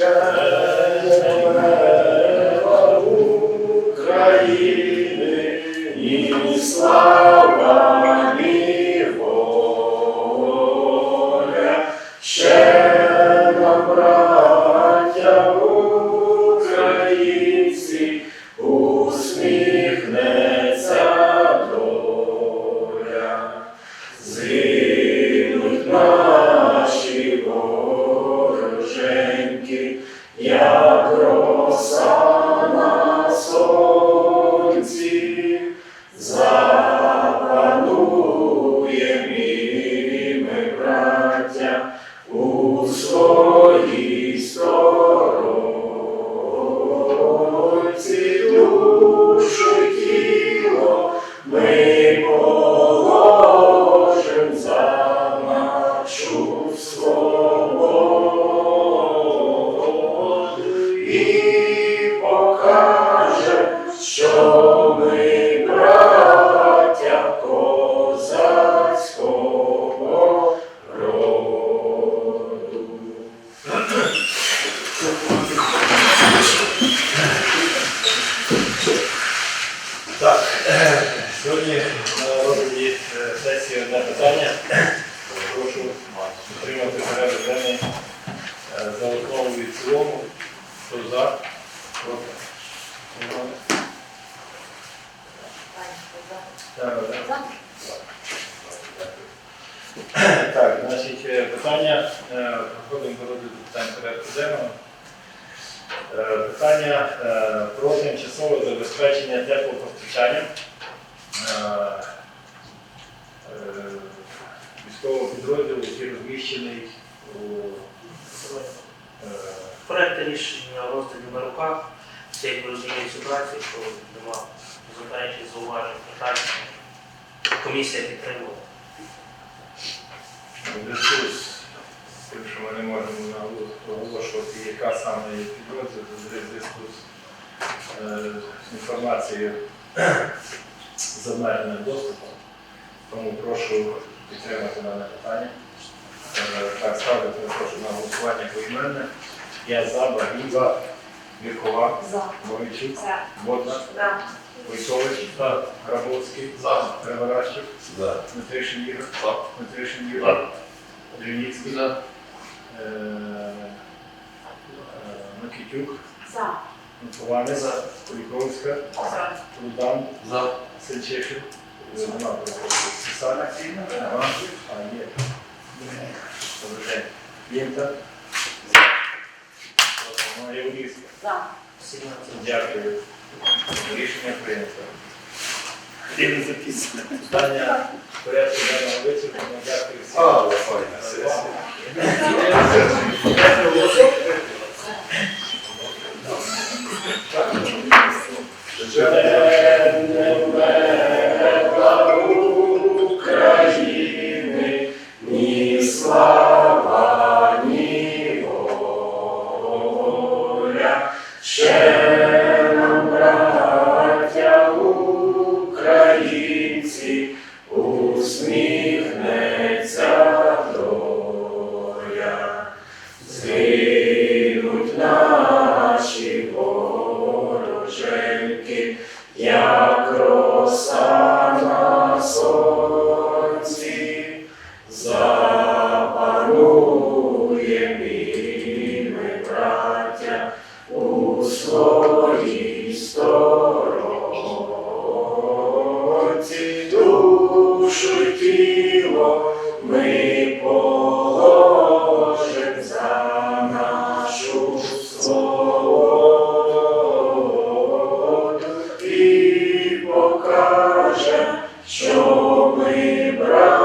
ще і слава ми положим за нашу свободу за? Проти? Так, значить, е, питання, е, проходимо до розгляду питань порядку денного. Е, Питання про тимчасове забезпечення теплопостачання військового підрозділу, який розміщений Проект рішення роздані на руках. Всі як розуміють ситуацію, що нема заперечень, зауважень, питань. Комісія підтримала. у зв'язку з тим, що ми не можемо оголошувати, яка саме є підрозділ, зв'язку з е, інформацією з обмеженим доступом. Тому прошу підтримати дане питання. Е, Так, ставлю, прошу на голосування поіменне. Я за, Багін, за, Вірхова, За. Мовичук, За. Бодна, За. Войцович, Грабовський, Криворащик, Дмитришин Ігор, Дмитришин Ігор, Дрівніцький, е, е, Микитюк, За. Миколанець, Куліковська, За. Рудан, Сенчешин, нема просто Сісана, нема, а є. Добре. Лінта, Яворівська. За. 17. Дякую. Рішення прийнято. Питання порядку денного вичерпано. Дякую всім. А, файна сесія. Ще нам, українці, усміхнеться. Згинуть наші вороженьки, як роса на і свободу і покаже, що ми брали.